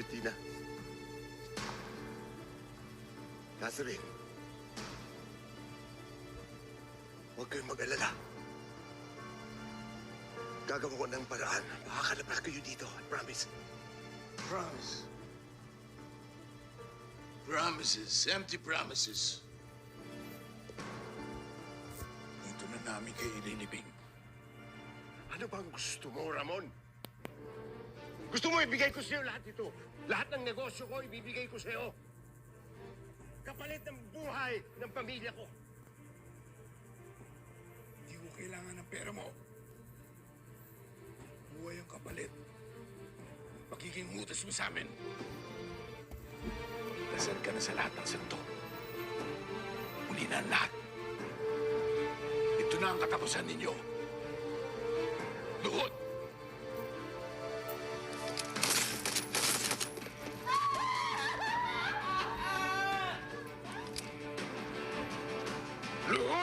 Tina. Catherine. Huwag kayong mag-alala. Gagawa ko ng paraan. Makakalabas kayo dito. I promise. Promise. Promises, empty promises. Dito na namin kayo ililibing. Ano bang gusto mo, Ramon? Gusto mo ibigay ko sa'yo lahat ito? Lahat ng negosyo ko, ibibigay ko sa'yo. Kapalit ng buhay ng pamilya ko. Hindi ko kailangan ng pera mo. Buhay ang kapalit. Pagiging utos mo sa amin. Dasal ka na sa lahat ng santo. Uli na ang lahat. Ito na ang katapusan ninyo. Luhod!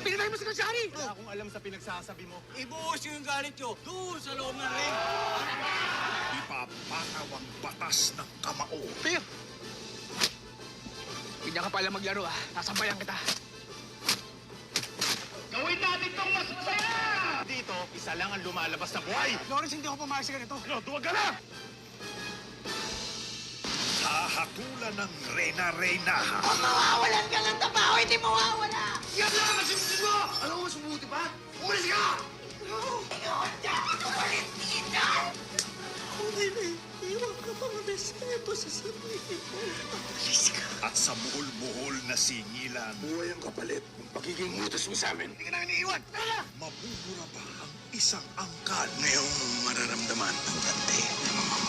Pinatay mo si Kachari! Wala akong alam sa pinagsasabi mo. Ibuhos yung galit nyo doon sa loob ng ring. Ipapataw ang batas ng kamao. Pio! Hindi ka pala maglaro ah. Sasabayan kita. Gawin natin tong mas masaya! Dito, isa lang ang lumalabas na buhay. Lawrence, hindi ako pumayag sa ganito. Ano, duwag ka na! Hahatulan ng rena-rena. Mawawalan ka ng trabaho, hindi mawawala! Yan lang ang sinusunod mo! Alam mo mabuti pa? Umalis ka! Ngayon, dapat umalis dito! Iwan ka pang respeto sa sarili mo. Umalis ka. At sa muhol-muhol na singilan, Buhay ang kapalit ng pagiging utos mo sa amin. Hindi ka namin iiwan. mabubura ba ang isang angkan? Ngayong mararamdaman ang dante ng mga!